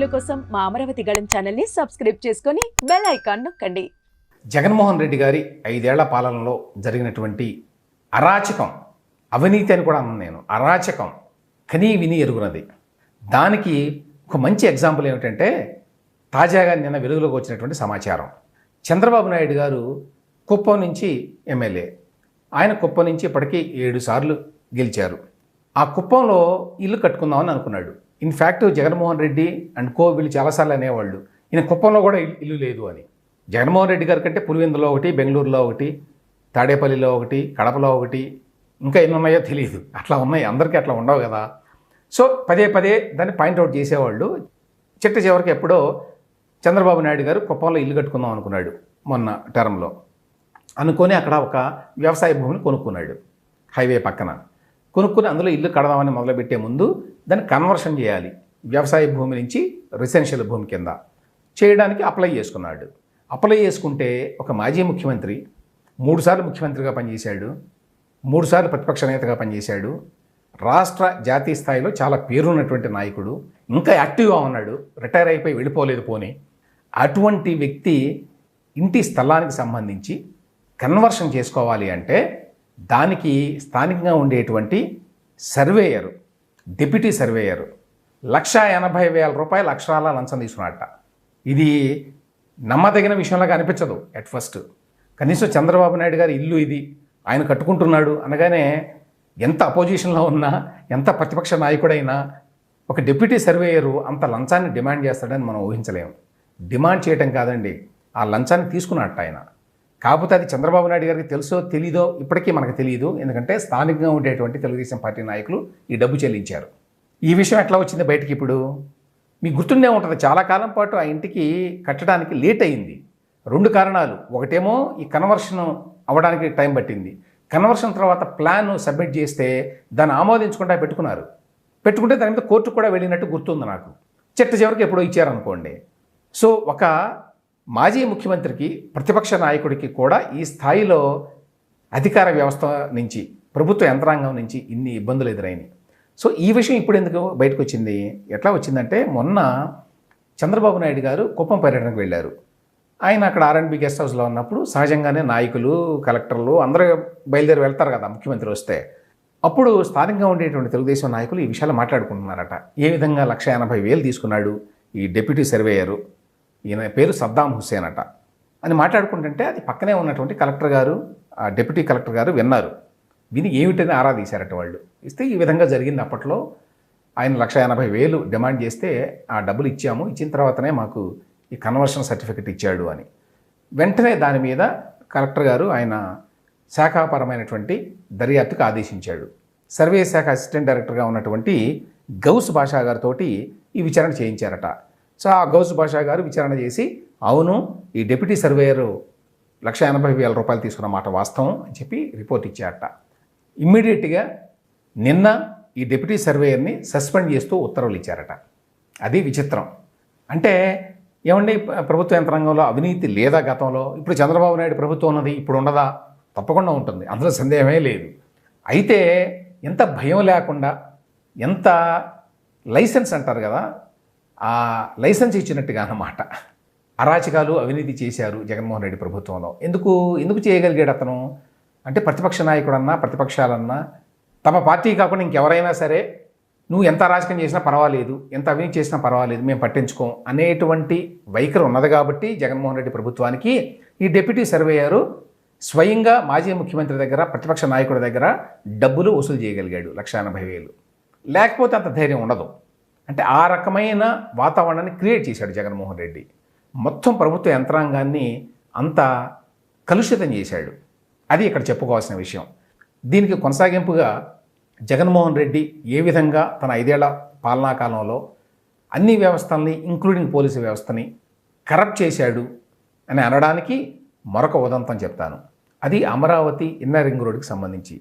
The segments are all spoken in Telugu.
వీడియోల కోసం మా అమరావతి గళం ఛానల్ని సబ్స్క్రైబ్ చేసుకొని బెల్ ఐకాన్ నొక్కండి. జగన్మోహన్ రెడ్డి గారి ఐదేళ్ళ పాలనలో జరిగినటువంటి అరాచకం అవినీతి అని కూడా అన్నాను నేను. అరాచకం కనీ విని ఎరుగునది. దానికి ఒక మంచి ఎగ్జాంపుల్ ఏమిటంటే తాజాగా నిన్న వెలుగులోకి వచ్చినటువంటి సమాచారం. చంద్రబాబు నాయుడు గారు కుప్పం నుంచి ఎమ్మెల్యే. ఆయన కుప్పం నుంచి ఇప్పటికీ ఏడు సార్లు గెలిచారు. ఆ కుప్పంలో ఇల్లు కట్టుకుందామని అనుకున్నాడు. In fact Jaganmohan Reddy and co వీళ్ళు చాలాసార్లు అనేవాళ్ళు. ఈయన కుప్పంలో కూడా ఇల్లు- లేదు అని. జగన్మోహన్ రెడ్డి గారి కంటే పులివెందులో ఒకటి బెంగళూరులో ఒకటి తాడేపల్లిలో ఒకటి కడపలో ఒకటి ఇంకా ఎన్ని ఉన్నాయో తెలియదు అట్లా ఉన్నాయి. అందరికీ అట్లా ఉండవు కదా. సో పదే పదే దాన్ని పాయింట్అవుట్ చేసేవాళ్ళు. చిట్ట చివరికి ఎప్పుడో చంద్రబాబు నాయుడు గారు కుప్పంలో ఇల్లు కట్టుకుందాం అనుకున్నాడు మొన్న టర్మ్లో. అనుకొని అక్కడ ఒక వ్యవసాయ భూమిని కొనుక్కున్నాడు హైవే పక్కన. కొనుక్కుని అందులో ఇల్లు కడదామని మొదలుపెట్టే ముందు దాన్ని కన్వర్షన్ చేయాలి. వ్యవసాయ భూమి నుంచి రెసిడెన్షియల్ భూమి కింద. చేయడానికి అప్లై చేసుకున్నాడు. అప్లై చేసుకుంటే ఒక మాజీ ముఖ్యమంత్రి మూడుసార్లు ముఖ్యమంత్రిగా పనిచేశాడు మూడుసార్లు ప్రతిపక్ష నేతగా పనిచేశాడు. రాష్ట్ర జాతీయ స్థాయిలో చాలా పేరున్నటువంటి నాయకుడు ఇంకా యాక్టివ్గా ఉన్నాడు. రిటైర్ అయిపోయి వెళ్ళిపోలేదు పోనీ. అటువంటి వ్యక్తి ఇంటి స్థలానికి సంబంధించి కన్వర్షన్ చేసుకోవాలి అంటే దానికి స్థానికంగా ఉండేటువంటి సర్వేయరు డిప్యూటీ సర్వేయరు. లక్ష ఎనభై వేల రూపాయల అక్షరాల లంచం తీసుకున్నట్ట ఇది నమ్మదగిన విషయంలాగా అనిపించదు ఎట్ ఫస్ట్ కనీసం చంద్రబాబు నాయుడు గారి ఇల్లు ఇది ఆయన కట్టుకుంటున్నాడు అనగానే ఎంత అపోజిషన్లో ఉన్నా ఎంత ప్రతిపక్ష నాయకుడైనా ఒక డిప్యూటీ సర్వేయరు అంత లంచాన్ని డిమాండ్ చేస్తాడని మనం ఊహించలేము డిమాండ్ చేయటం కాదండి ఆ లంచాన్ని తీసుకున్నట్ట ఆయన. కాకపోతే అది చంద్రబాబు నాయుడు గారికి తెలుసో తెలీదో ఇప్పటికీ మనకు తెలియదు ఎందుకంటే స్థానికంగా ఉండేటువంటి తెలుగుదేశం పార్టీ నాయకులు ఈ డబ్బు చెల్లించారు. ఈ విషయం ఎట్లా వచ్చింది బయటికి ఇప్పుడు? మీకు గుర్తుండే ఉంటుంది చాలా కాలం పాటు ఆ ఇంటికి కట్టడానికి లేట్ అయింది. రెండు కారణాలు. ఒకటేమో ఈ కన్వర్షన్ అవ్వడానికి టైం పట్టింది. కన్వర్షన్ తర్వాత ప్లాన్ సబ్మిట్ చేస్తే దాన్ని ఆమోదించకుండా పెట్టుకున్నారు. పెట్టుకుంటే దాని మీద కోర్టుకు కూడా వెళ్ళినట్టు గుర్తుంది నాకు. చెట్ట చివరికి ఎప్పుడో ఇచ్చారనుకోండి. సో ఒక మాజీ ముఖ్యమంత్రికి ప్రతిపక్ష నాయకుడికి కూడా ఈ స్థాయిలో అధికార వ్యవస్థ నుంచి ప్రభుత్వ యంత్రాంగం నుంచి ఇన్ని ఇబ్బందులు ఎదురైనాయి. సో ఈ విషయం ఇప్పుడు ఎందుకు బయటకు వచ్చింది ఎట్లా వచ్చిందంటే మొన్న చంద్రబాబు నాయుడు గారు కుప్పం పర్యటనకు వెళ్ళారు. ఆయన అక్కడ ఆర్ఎండ్బి గెస్ట్ హౌస్లో ఉన్నప్పుడు సహజంగానే నాయకులు కలెక్టర్లు అందరూ బయలుదేరి వెళ్తారు కదా ముఖ్యమంత్రి వస్తే. అప్పుడు స్థానికంగా ఉండేటువంటి తెలుగుదేశం నాయకులు ఈ విషయాలు మాట్లాడుకుంటున్నారట. ఏ విధంగా లక్ష ఎనభై వేలు తీసుకున్నాడు ఈ డెప్యూటీ సర్వేయరు? ఈయన పేరు సద్దాం హుస్సేన్ అట. అని మాట్లాడుకుంటుంటే అది పక్కనే ఉన్నటువంటి కలెక్టర్ గారు ఆ డిప్యూటీ కలెక్టర్ గారు విన్నారు. విని ఏమిటని ఆరా తీశారట వాళ్ళు. ఇస్తే ఈ విధంగా జరిగింది అప్పట్లో. ఆయన లక్ష ఎనభై వేలు డిమాండ్ చేస్తే ఆ డబ్బులు ఇచ్చాము ఇచ్చిన తర్వాతనే మాకు ఈ కన్వర్షన్ సర్టిఫికెట్ ఇచ్చాడు అని. వెంటనే దాని మీద కలెక్టర్ గారు ఆయన శాఖాపరమైనటువంటి దర్యాప్తుకు ఆదేశించాడు. సర్వే శాఖ అసిస్టెంట్ డైరెక్టర్గా ఉన్నటువంటి గౌస్ భాషా గారితోటి ఈ విచారణ చేయించారట. సో ఆ గౌస్ భాషా గారు విచారణ చేసి అవును ఈ డిప్యూటీ సర్వేయరు లక్ష ఎనభై వేల రూపాయలు తీసుకున్న మాట వాస్తవం అని చెప్పి రిపోర్ట్ ఇచ్చారట. ఇమ్మీడియట్గా నిన్న ఈ డిప్యూటీ సర్వేయర్ని సస్పెండ్ చేస్తూ ఉత్తర్వులు ఇచ్చారట. అది విచిత్రం. అంటే ఏమండి ప్రభుత్వ యంత్రాంగంలో అవినీతి లేదా గతంలో? ఇప్పుడు చంద్రబాబు నాయుడు ప్రభుత్వం ఉన్నది ఇప్పుడు ఉండదా? తప్పకుండా ఉంటుంది. అందులో సందేహమే లేదు. అయితే ఎంత భయం లేకుండా ఎంత లైసెన్స్ అంటారు కదా ఆ లైసెన్స్ ఇచ్చినట్టుగా అన్నమాట. అరాచకాలు అవినీతి చేశారు జగన్మోహన్ రెడ్డి ప్రభుత్వంలో. ఎందుకు ఎందుకు చేయగలిగాడు అతను? అంటే ప్రతిపక్ష నాయకుడన్నా ప్రతిపక్షాలన్నా తమ పార్టీ కాకుండా ఇంకెవరైనా సరే నువ్వు ఎంత అరాచకం చేసినా పర్వాలేదు ఎంత అవినీతి చేసినా పర్వాలేదు మేము పట్టించుకోం అనేటువంటి వైఖరి ఉన్నది కాబట్టి జగన్మోహన్ రెడ్డి ప్రభుత్వానికి ఈ డిప్యూటీ సర్వేయరు స్వయంగా మాజీ ముఖ్యమంత్రి దగ్గర ప్రతిపక్ష నాయకుడి దగ్గర డబ్బులు వసూలు చేయగలిగాడు లక్ష ఎనభై వేలు. లేకపోతే అంత ధైర్యం ఉండదు. అంటే ఆ రకమైన వాతావరణాన్ని క్రియేట్ చేశాడు జగన్మోహన్ రెడ్డి. మొత్తం ప్రభుత్వ యంత్రాంగాన్ని అంత కలుషితం చేశాడు. అది ఇక్కడ చెప్పుకోవాల్సిన విషయం. దీనికి కొనసాగింపుగా జగన్మోహన్ రెడ్డి ఏ విధంగా తన ఐదేళ్ళ పాలనా కాలంలో అన్ని వ్యవస్థల్ని ఇంక్లూడింగ్ పోలీసు వ్యవస్థని కరప్ట్ చేశాడు అని అనడానికి మరొక ఉదంతం చెప్తాను. అది అమరావతి ఇన్నర్ రింగ్ రోడ్డుకి సంబంధించి.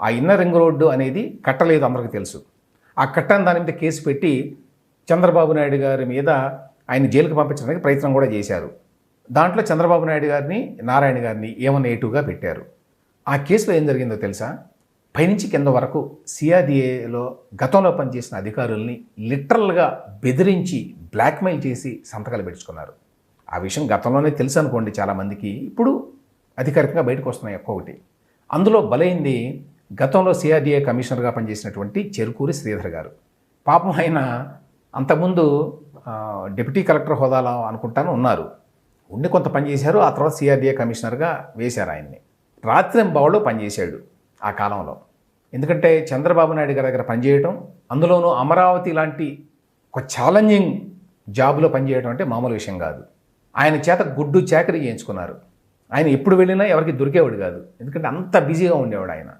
ఆ ఇన్నర్ రింగ్ రోడ్డు అనేది కట్టలేదు అందరికీ తెలుసు. ఆ కట్టని దాని మీద కేసు పెట్టి చంద్రబాబు నాయుడు గారి మీద ఆయన జైలుకు పంపించడానికి ప్రయత్నం కూడా చేశారు. దాంట్లో చంద్రబాబు నాయుడు గారిని నారాయణ గారిని ఏమన్నా ఏటుగా పెట్టారు. ఆ కేసులో ఏం జరిగిందో తెలుసా? పైనుంచి కింద వరకు సిఆర్డిఏలో గతంలో పనిచేసిన అధికారుల్ని లిటరల్గా బెదిరించి బ్లాక్మెయిల్ చేసి సంతకాలు పెట్టుకున్నారు. ఆ విషయం గతంలోనే తెలుసు అనుకోండి చాలామందికి. ఇప్పుడు అధికారికంగా బయటకు వస్తున్నాయి ఒక్కొక్కటి. అందులో బలైంది గతంలో సిఆర్డీఏ కమిషనర్గా పనిచేసినటువంటి చెరుకూరి శ్రీధర్ గారు. పాపం ఆయన అంతకుముందు డిప్యూటీ కలెక్టర్ హోదాలో అనుకుంటాను ఉన్నారు. ఉండి కొంత పనిచేశారు ఆ తర్వాత సిఆర్డీఏ కమిషనర్గా వేశారు ఆయన్ని. రాత్రి పనిచేశాడు ఆ కాలంలో. ఎందుకంటే చంద్రబాబు నాయుడు గారి దగ్గర పనిచేయటం అందులోనూ అమరావతి లాంటి ఒక ఛాలెంజింగ్ జాబ్లో పనిచేయడం అంటే మామూలు విషయం కాదు. ఆయన చేత గుడ్డు చాకరీ చేయించుకున్నారు. ఆయన ఎప్పుడు వెళ్ళినా ఎవరికి దొరికేవాడు కాదు. ఎందుకంటే అంత బిజీగా ఉండేవాడు ఆయన.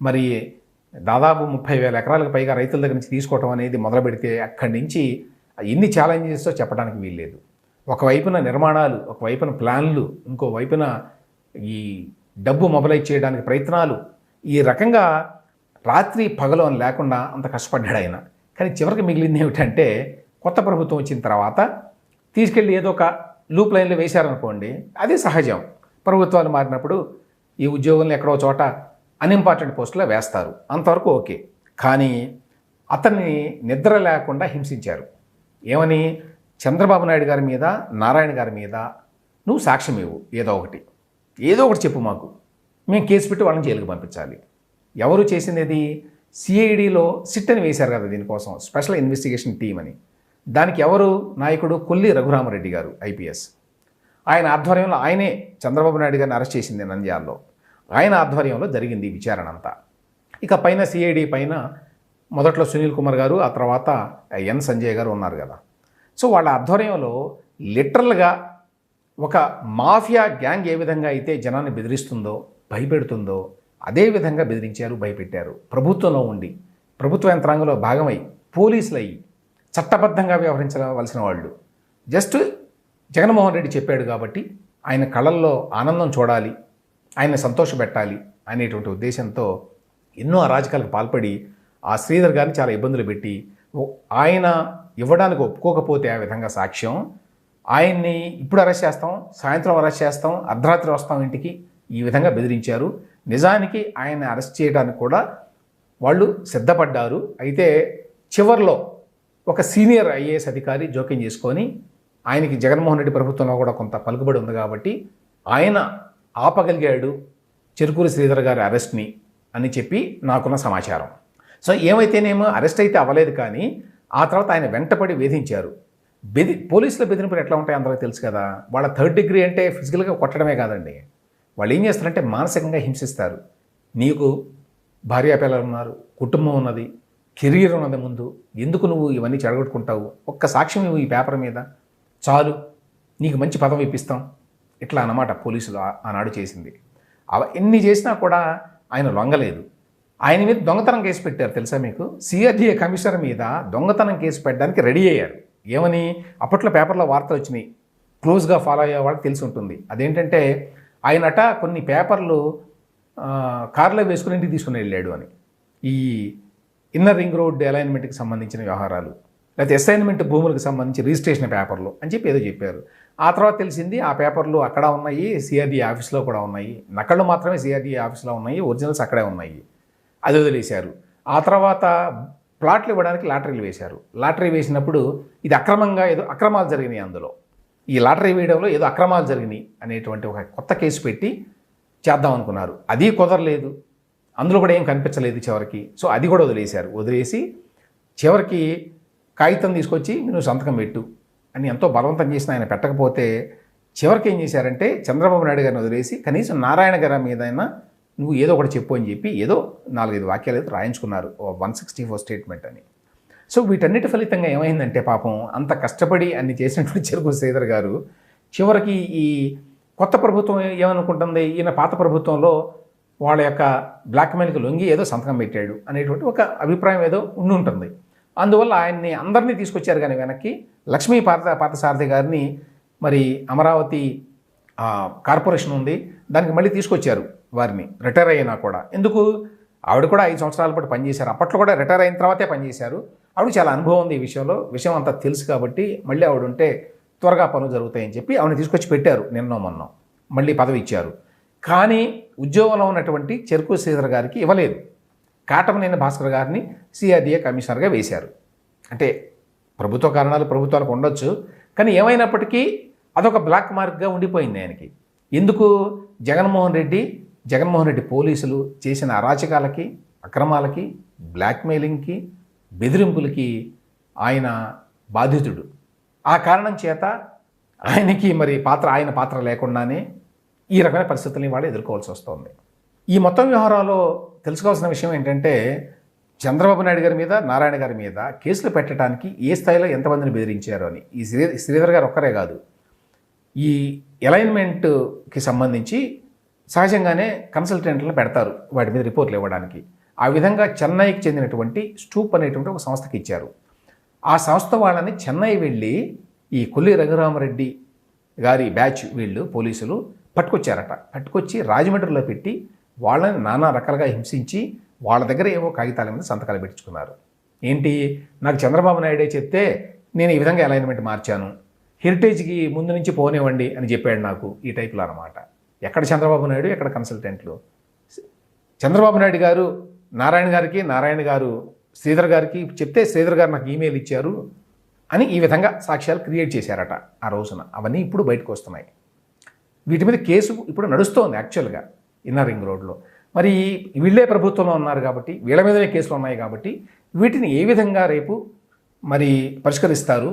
మరి దాదాపు ముప్పై వేల ఎకరాలకు పైగా రైతుల దగ్గర నుంచి తీసుకోవటం అనేది మొదలు పెడితే అక్కడి నుంచి ఎన్ని ఛాలెంజెస్తో చెప్పడానికి వీల్లేదు. ఒకవైపున నిర్మాణాలు ఒకవైపున ప్లాన్లు ఇంకోవైపున ఈ డబ్బు మొబలైజ్ చేయడానికి ప్రయత్నాలు. ఈ రకంగా రాత్రి పగలు అని లేకుండా అంత కష్టపడ్డాడు ఆయన. కానీ చివరికి మిగిలింది ఏమిటంటే కొత్త ప్రభుత్వం వచ్చిన తర్వాత తీసుకెళ్ళి ఏదో ఒక లూప్ లైన్లో వేశారనుకోండి అది సహజం. ప్రభుత్వాలు మారినప్పుడు ఈ ఉద్యోగులను ఎక్కడో చోట అన్ఇంపార్టెంట్ పోస్టులో వేస్తారు. అంతవరకు ఓకే. కానీ అతన్ని నిద్ర లేకుండా హింసించారు. ఏమని? చంద్రబాబు నాయుడు గారి మీద నారాయణ గారి మీద నువ్వు సాక్ష్యం ఇవ్వు. ఏదో ఒకటి. ఏదో ఒకటి చెప్పు మాకు. మేము కేసు పెట్టి వాళ్ళని జైలుకి పంపించాలి. ఎవరు చేసింది సిఐడిలో సిట్ అని వేశారు కదా దీనికోసం. స్పెషల్ ఇన్వెస్టిగేషన్ టీం అని. దానికి ఎవరు? నాయకుడు కొల్లి రఘురామరెడ్డి గారు ఐపీఎస్. ఆయన ఆధ్వర్యంలో ఆయనే చంద్రబాబు నాయుడు గారిని అరెస్ట్ చేసింది నంద్యాలలో. ఆయన ఆధ్వర్యంలో జరిగింది విచారణ అంతా. ఇక పైన సిఐడి పైన మొదట్లో సునీల్ కుమార్ గారు ఆ తర్వాత ఎన్ సంజయ్ గారు ఉన్నారు కదా. సో వాళ్ళ ఆధ్వర్యంలో లిటరల్గా ఒక మాఫియా గ్యాంగ్ ఏ విధంగా అయితే జనాన్ని బెదిరిస్తుందో భయపెడుతుందో అదే విధంగా బెదిరించారు భయపెట్టారు. ప్రభుత్వంలో ఉండి ప్రభుత్వ యంత్రాంగంలో భాగమై పోలీసులు అయ్యి చట్టబద్ధంగా వ్యవహరించవలసిన వాళ్ళు. జస్ట్ జగన్మోహన్ రెడ్డి చెప్పాడు కాబట్టి ఆయన కళల్లో ఆనందం చూడాలి ఆయన సంతోషపెట్టాలి అనేటువంటి ఉద్దేశంతో ఎన్నో అరాజకాలకు పాల్పడి ఆ శ్రీధర్ గారిని చాలా ఇబ్బందులు పెట్టి ఆయన ఇవ్వడానికి ఒప్పుకోకపోతే ఆ విధంగా సాక్ష్యం. ఆయన్ని ఇప్పుడు అరెస్ట్ చేస్తాం సాయంత్రం అరెస్ట్ చేస్తాం అర్ధరాత్రి వస్తాం ఇంటికి ఈ విధంగా బెదిరించారు. నిజానికి ఆయన అరెస్ట్ చేయడానికి కూడా వాళ్ళు సిద్ధపడ్డారు. అయితే చివర్లో ఒక సీనియర్ ఐఏఎస్ అధికారి జోక్యం చేసుకొని ఆయనకి జగన్మోహన్ రెడ్డి ప్రభుత్వంలో కూడా కొంత పలుకుబడి ఉంది కాబట్టి ఆయన ఆపగలిగాడు చెరుకూరి శ్రీధర్ గారి అరెస్ట్ని అని చెప్పి నాకున్న సమాచారం. సో ఏమైతేనేమో అరెస్ట్ అయితే అవ్వలేదు కానీ ఆ తర్వాత ఆయన వెంటపడి వేధించారు. బెది పోలీసుల బెదిరింపులు ఎట్లా ఉంటాయి అందరికీ తెలుసు కదా? వాళ్ళ థర్డ్ డిగ్రీ అంటే ఫిజికల్గా కొట్టడమే కాదండి. వాళ్ళు ఏం చేస్తారంటే మానసికంగా హింసిస్తారు. నీకు భార్యాపిల్లలు ఉన్నారు కుటుంబం ఉన్నది కెరీర్ ఉన్నది ముందు ఎందుకు నువ్వు ఇవన్నీ చెడగొట్టుకుంటావు? ఒక్క సాక్ష్యం ఇవ్వు ఈ పేపర్ మీద. చాలు నీకు మంచి పదం ఇప్పిస్తాం. ఇట్లా అన్నమాట పోలీసులు ఆనాడు చేసింది. అవ ఎన్ని చేసినా కూడా ఆయన లొంగలేదు. ఆయన మీద దొంగతనం కేసు పెట్టారు తెలుసా మీకు? సిఆర్డీఏ కమిషనర్ మీద దొంగతనం కేసు పెట్టడానికి రెడీ అయ్యారు. ఏమని? అప్పట్లో పేపర్లో వార్తలు వచ్చినాయి. క్లోజ్గా ఫాలో అయ్యే వాళ్ళకి తెలిసి ఉంటుంది. అదేంటంటే ఆయనట కొన్ని పేపర్లు కార్లో కారులో వేసుకుని ఇంటికి తీసుకుని వెళ్ళాడు అని. ఈ ఇన్నర్ రింగ్ రోడ్ అలైన్మెంట్కి సంబంధించిన వ్యవహారాలు లేకపోతే అసైన్మెంట్ భూములకు సంబంధించి రిజిస్ట్రేషన్ పేపర్లు అని చెప్పి ఏదో చెప్పారు. ఆ తర్వాత తెలిసింది ఆ పేపర్లు అక్కడ ఉన్నాయి సిఆర్డీ ఆఫీస్లో కూడా ఉన్నాయి. నకళ్ళు మాత్రమే సిఆర్డీ ఆఫీస్లో ఉన్నాయి ఒరిజినల్స్ అక్కడే ఉన్నాయి. అది వదిలేశారు. ఆ తర్వాత ప్లాట్లు ఇవ్వడానికి లాటరీలు వేశారు. లాటరీ వేసినప్పుడు ఇది అక్రమంగా ఏదో అక్రమాలు జరిగినాయి అందులో. ఈ లాటరీ వేయడంలో ఏదో అక్రమాలు జరిగినాయి అనేటువంటి ఒక కొత్త కేసు పెట్టి చేద్దాం అనుకున్నారు. అది కుదరలేదు. అందులో కూడా ఏం కనిపించలేదు చివరికి. సో అది కూడా వదిలేశారు. వదిలేసి చివరికి కాగితం తీసుకొచ్చి నువ్వు సంతకం పెట్టు. అని ఎంతో బలవంతం చేసిన ఆయన పెట్టకపోతే చివరికి ఏం చేశారంటే చంద్రబాబు నాయుడు గారిని వదిలేసి కనీసం నారాయణ గారి మీద అయినా నువ్వు ఏదో ఒకటి చెప్పు అని చెప్పి ఏదో నాలుగైదు వాక్యాలు అయితే రాయించుకున్నారు. వన్ సిక్స్టీ ఫోర్ స్టేట్మెంట్ అని. సో వీటన్నిటి ఫలితంగా ఏమైందంటే పాపం అంత కష్టపడి అన్ని చేసినటువంటి చెరుకు శ్రీధర్ గారు చివరికి ఈ కొత్త ప్రభుత్వం ఏమనుకుంటుంది? ఈయన పాత ప్రభుత్వంలో వాళ్ళ యొక్క బ్లాక్మెయిల్కి లొంగి ఏదో సంతకం పెట్టాడు అనేటువంటి ఒక అభిప్రాయం ఏదో ఉండి ఉంటుంది అందువల్ల ఆయన్ని అందరినీ తీసుకొచ్చారు కానీ వెనక్కి లక్ష్మీ పాత పార్థసారథి గారిని మరి అమరావతి కార్పొరేషన్ ఉంది. దానికి మళ్ళీ తీసుకొచ్చారు వారిని రిటైర్ అయినా కూడా. ఎందుకు? ఆవిడ కూడా ఐదు సంవత్సరాల పాటు పనిచేశారు. అప్పట్లో కూడా రిటైర్ అయిన తర్వాతే పనిచేశారు. ఆవిడ చాలా అనుభవం ఉంది ఈ విషయంలో. విషయం అంతా తెలుసు కాబట్టి మళ్ళీ ఆవిడ ఉంటే త్వరగా పనులు జరుగుతాయని చెప్పి ఆవిడని తీసుకొచ్చి పెట్టారు నిన్నో మొన్న. మళ్ళీ పదవి ఇచ్చారు. కానీ ఉద్యోగంలో ఉన్నటువంటి చెరుకు శ్రీధర్ గారికి ఇవ్వలేదు. కాటమనేని భాస్కర్ గారిని సిఆర్డీఏ కమిషనర్గా వేశారు. అంటే ప్రభుత్వ కారణాలు ప్రభుత్వాలకు ఉండొచ్చు కానీ ఏమైనప్పటికీ అదొక బ్లాక్ మార్క్గా ఉండిపోయింది ఆయనకి. ఎందుకు? జగన్మోహన్ రెడ్డి జగన్మోహన్ రెడ్డి పోలీసులు చేసిన అరాచకాలకి అక్రమాలకి బ్లాక్మెయిలింగ్కి బెదిరింపులకి ఆయన బాధితుడు. ఆ కారణం చేత ఆయనకి మరి పాత్ర ఆయన పాత్ర లేకుండానే ఈ రకమైన పరిస్థితుల్ని వాళ్ళు ఎదుర్కోవాల్సి వస్తుంది. ఈ మొత్తం వ్యవహారంలో తెలుసుకోవాల్సిన విషయం ఏంటంటే చంద్రబాబు నాయుడు గారి మీద నారాయణ గారి మీద కేసులు పెట్టడానికి ఏ స్థాయిలో ఎంతమందిని బెదిరించారు అని. ఈ శ్రీ శ్రీధర్ గారు ఒక్కరే కాదు. ఈ అలైన్మెంట్కి సంబంధించి సహజంగానే కన్సల్టెంట్లను పెడతారు వాటి మీద రిపోర్ట్లు ఇవ్వడానికి. ఆ విధంగా చెన్నైకి చెందినటువంటి స్టూప్ అనేటువంటి ఒక సంస్థకి ఇచ్చారు. ఆ సంస్థ వాళ్ళని చెన్నై వెళ్ళి ఈ కొల్లి రఘురామరెడ్డి గారి బ్యాచ్ వీళ్ళు పోలీసులు పట్టుకొచ్చారట. పట్టుకొచ్చి రాజమండ్రిలో పెట్టి వాళ్ళని నానా రకాలుగా హింసించి వాళ్ళ దగ్గర ఏవో కాగితాల మీద సంతకాలు పెట్టించుకున్నారు. ఏంటి? నాకు చంద్రబాబు నాయుడే చెప్తే నేను ఈ విధంగా అలైన్మెంట్ మార్చాను. హెరిటేజ్కి ముందు నుంచి పోనివ్వండి అని చెప్పాడు నాకు ఈ టైప్లో అనమాట ఎక్కడ చంద్రబాబు నాయుడు ఎక్కడ కన్సల్టెంట్లు చంద్రబాబు నాయుడు గారు నారాయణ గారికి నారాయణ గారు శ్రీధర్ గారికి చెప్తే శ్రీధర్ గారు నాకు ఈమెయిల్ ఇచ్చారు అని ఈ విధంగా సాక్ష్యాలు క్రియేట్ చేశారట ఆ రోజున. అవన్నీ ఇప్పుడు బయటకు వస్తున్నాయి. వీటి మీద కేసు ఇప్పుడు నడుస్తోంది యాక్చువల్గా ఇన్నర్ రింగ్ రోడ్లో. మరి వీళ్ళే ప్రభుత్వంలో ఉన్నారు కాబట్టి వీళ్ళ మీదనే కేసులు ఉన్నాయి కాబట్టి వీటిని ఏ విధంగా రేపు మరి పరిష్కరిస్తారు?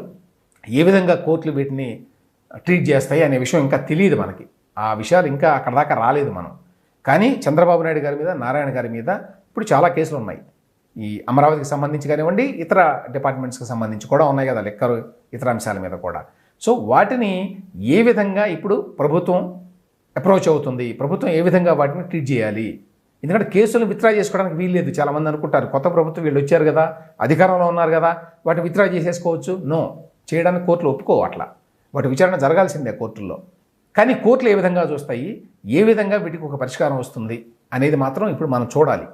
ఏ విధంగా కోర్టులు వీటిని ట్రీట్ చేస్తాయి అనే విషయం ఇంకా తెలియదు మనకి. ఆ విషయాలు ఇంకా అక్కడ దాకా రాలేదు మనం. కానీ చంద్రబాబు నాయుడు గారి మీద నారాయణ గారి మీద ఇప్పుడు చాలా కేసులు ఉన్నాయి. ఈ అమరావతికి సంబంధించి కానివ్వండి ఇతర డిపార్ట్మెంట్స్కి సంబంధించి కూడా ఉన్నాయి కదా లెక్కరు ఇతర అంశాల మీద కూడా. సో వాటిని ఏ విధంగా ఇప్పుడు ప్రభుత్వం అప్రోచ్ అవుతుంది. ప్రభుత్వం ఏ విధంగా వాటిని ట్రీట్ చేయాలి? ఎందుకంటే కేసులను విత్డ్రా చేసుకోవడానికి వీల్లేదు చాలామంది అనుకుంటారు కొత్త ప్రభుత్వం వీళ్ళు వచ్చారు కదా అధికారంలో ఉన్నారు కదా వాటిని విత్డ్రా చేసేసుకోవచ్చు. నో చేయడానికి కోర్టులు ఒప్పుకో అట్లా. వాటి విచారణ జరగాల్సిందే కోర్టుల్లో. కానీ కోర్టులు ఏ విధంగా చూస్తాయి? ఏ విధంగా వీటికి ఒక పరిష్కారం వస్తుంది? అనేది మాత్రం ఇప్పుడు మనం చూడాలి.